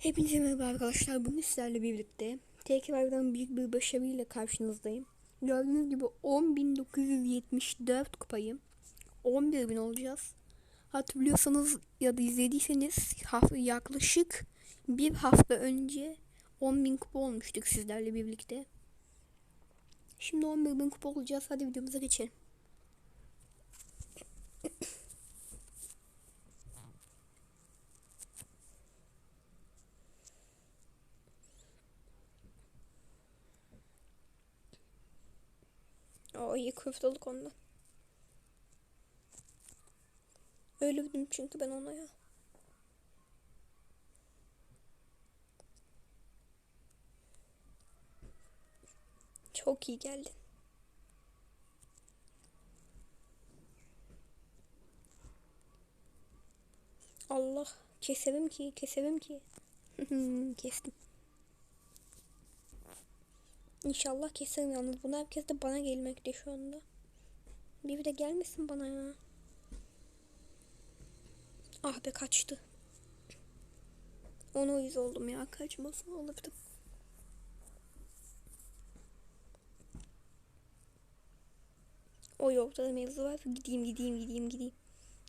Hepinize merhaba arkadaşlar. Bugün sizlerle birlikte tekrardan büyük bir başarıyla karşınızdayım. Gördüğünüz gibi 10.974 kupayım. 11.000 olacağız. Hatırlıyorsanız ya da izlediyseniz hafta, yaklaşık bir hafta önce 10.000 kupa olmuştuk sizlerle birlikte. Şimdi 11.000 kupa olacağız. Hadi videomuza geçelim. İyi köftelik ondan. Öldürdüm çünkü ben ona ya. Çok iyi geldin. Allah keserim ki keserim ki. Kestim. İnşallah keserim yalnız. Bunu herkes de bana gelmekte şu anda. Bir de gelmesin bana ya. Ah be kaçtı. Ona uyuz oldum ya. Kaçmasın olurdu. O yokta da mevzu var. Gideyim gideyim gideyim gideyim.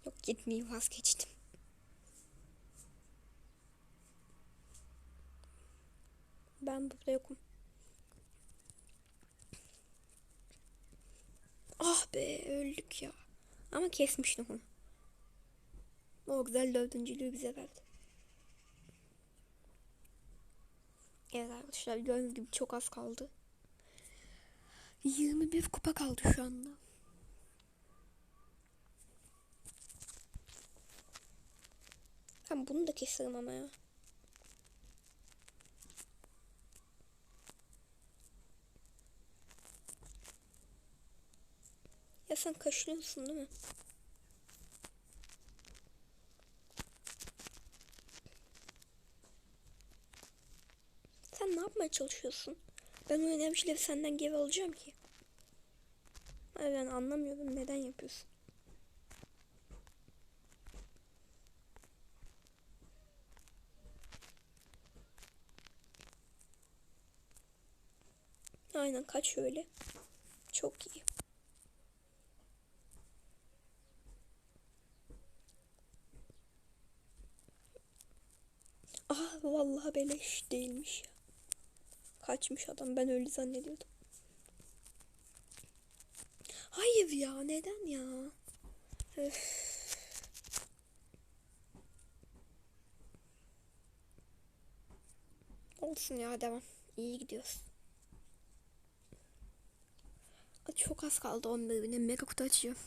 Yok gitmeyeyim vazgeçtim. Ben burada yokum. Be öldük ya. Ama kesmiştim onu. O güzel dördüncülüğü bize verdi. Evet arkadaşlar gördüğünüz gibi çok az kaldı. 21 kupa kaldı şu anda. Ben bunu da keserim ama ya. Ya sen kaşınıyorsun değil mi? Sen ne yapmaya çalışıyorsun? Ben o enerjileri senden geri alacağım ki. Hayır ben anlamıyorum neden yapıyorsun. Aynen kaç şöyle. Çok iyi. Ah vallahi beleş değilmiş. Kaçmış adam ben öyle zannediyordum. Hayır ya neden ya? Öf. Olsun ya devam. İyi gidiyoruz. Çok az kaldı 11 bine mega kutu açıyorum.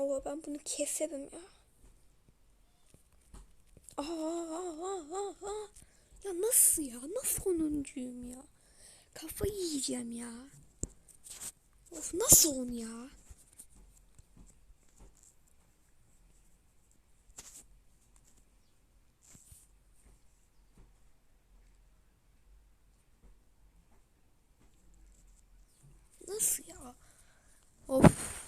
Oo ben bunu keserim ya. Aa, aa, aa, aa. Ya nasıl ya? Nasıl onuncuyum ya? Kafayı yiyeceğim ya. Of nasıl on ya? Nasıl ya? Of.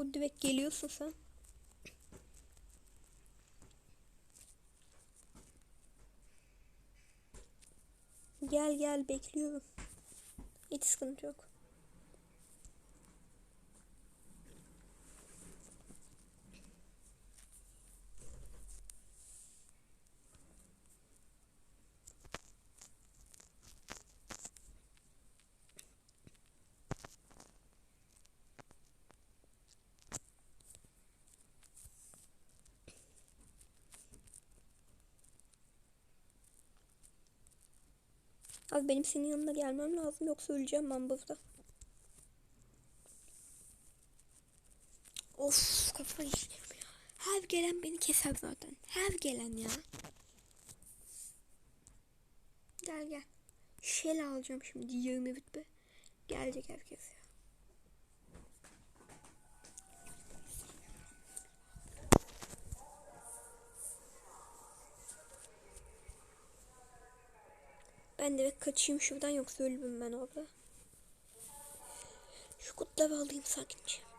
O direkt geliyorsun sen. Gel gel bekliyorum. Hiç sıkıntı yok. Abi benim senin yanına gelmem lazım yoksa öleceğim ben burada. Of kafayı yiyeceğim. Her gelen beni keser zaten. Her gelen ya. Gel gel. Şel alacağım şimdi 20 bitbe. Gelecek herkes ya. Ben de kaçayım şuradan yoksa ölürüm ben orada. Şu kutları alayım sakince.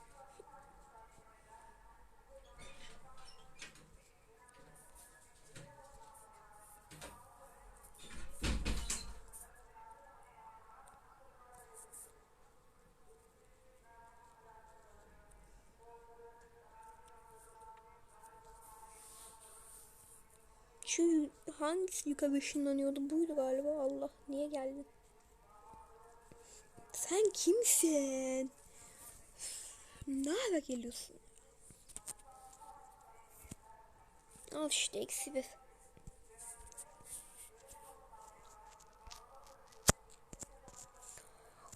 Şu hangisi yukarı ışınlanıyordu? Buydu galiba. Allah niye geldin? Sen kimsin? Ne ara geliyorsun? Al işte eksi bir.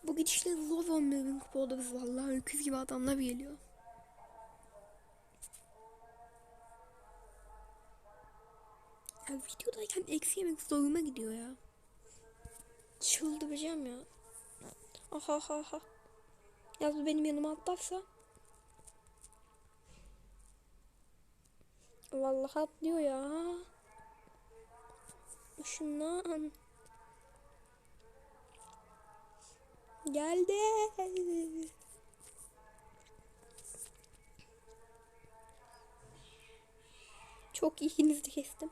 Bu gidişle zor 11 bin kupa oluruz vallahi öküz gibi adamlar geliyor. Ya videodayken eksi yemek zoruma gidiyor ya. Çıldıracağım ya. Aha ha ha. Ya bu benim yanıma atlarsa. Vallahi atlıyor ya. Şundan. Geldi. Çok iyinizi kestim.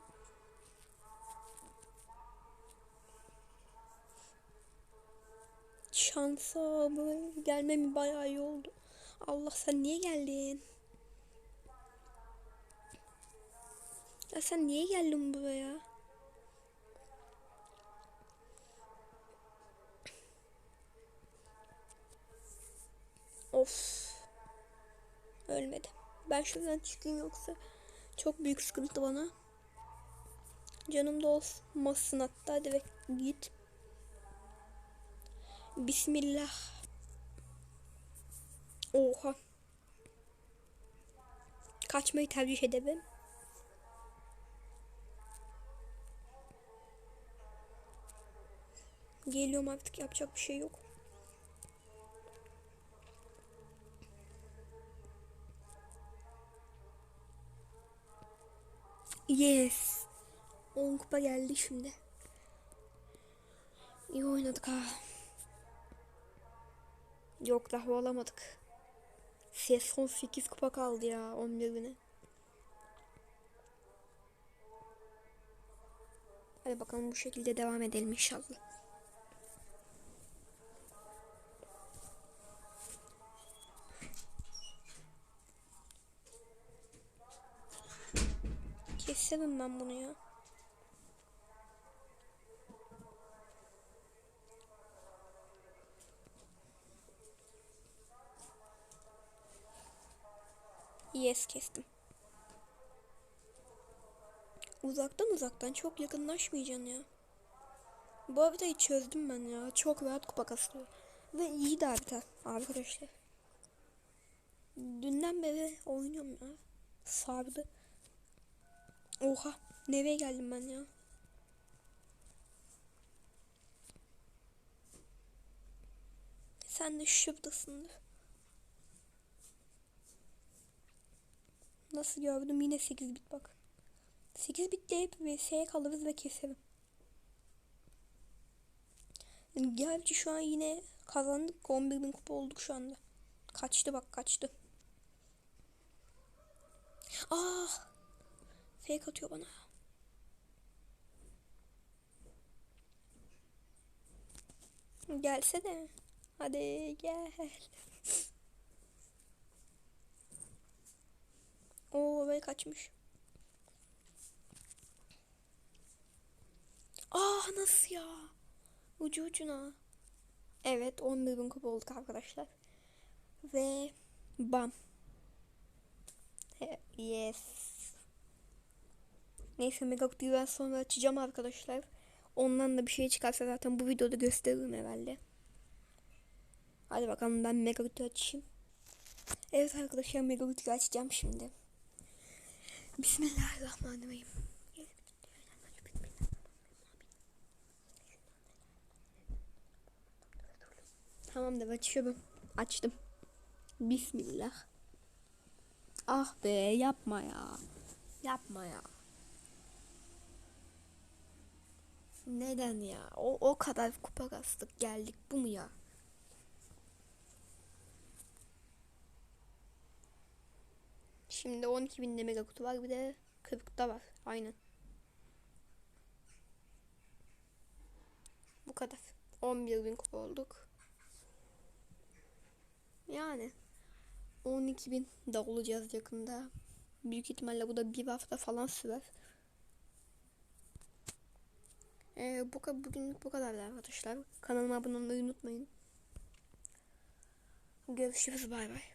Şansa abi gelmemi bayağı iyi oldu. Allah sen niye geldin? Ya sen niye geldin buraya? Of. Ölmedi. Ben şuradan çıkayım yoksa çok büyük sıkıntı bana. Canım da olmasın hatta direkt git. Bismillah. Oha. Kaçmayı tercih ederim. Geliyorum artık yapacak bir şey yok. Yes. 10 kupa geldi şimdi. İyi oynadık ha. Yok daha olamadık. Ses son 8 kupa kaldı ya 11 bine. Hadi bakalım bu şekilde devam edelim inşallah. Keserim ben bunu ya. Yes kestim. Uzaktan uzaktan çok yakınlaşmayacaksın ya. Bu haritayı çözdüm ben ya. Çok rahat kupa kasıyor. Ve iyi de harita arkadaşlar. Dünden beri oynuyorum ya. Sardı. Oha. Nereye geldim ben ya? Sen de şuradasındır. Nasıl gördüm yine 8 bit bak. 8 bitle hep vs'ye kalırız ve keserim. Gerçi şu an yine kazandık. 11 bin kupa olduk şu anda. Kaçtı bak kaçtı. Ah! Fake atıyor bana. Gelse de. Hadi gel. Oo böyle kaçmış. Ah nasıl ya? Ucu ucuna. Evet 11 bin kupa olduk arkadaşlar. Ve bam. Yes. Neyse mega kutuyu ben sonra açacağım arkadaşlar. Ondan da bir şey çıkarsa zaten bu videoda gösteririm herhalde. Hadi bakalım ben mega kutu açayım. Evet arkadaşlar mega kutuyu açacağım şimdi. Bismillahirrahmanirrahim. Tamamdır açıyorum. Açtım. Bismillah. Ah be yapma ya. Yapma ya. Neden ya? O, o kadar kupa kastık geldik bu mu ya? Şimdi 12 bin mega kutu var bir de 40 da var. Aynen. Bu kadar. 11 bin kupa olduk. Yani 12 bin de olacağız yakında. Büyük ihtimalle bu da bir hafta falan sürer. Ee, bu bugünlük bu kadar arkadaşlar. Kanalıma abone olmayı unutmayın. Görüşürüz bay bay.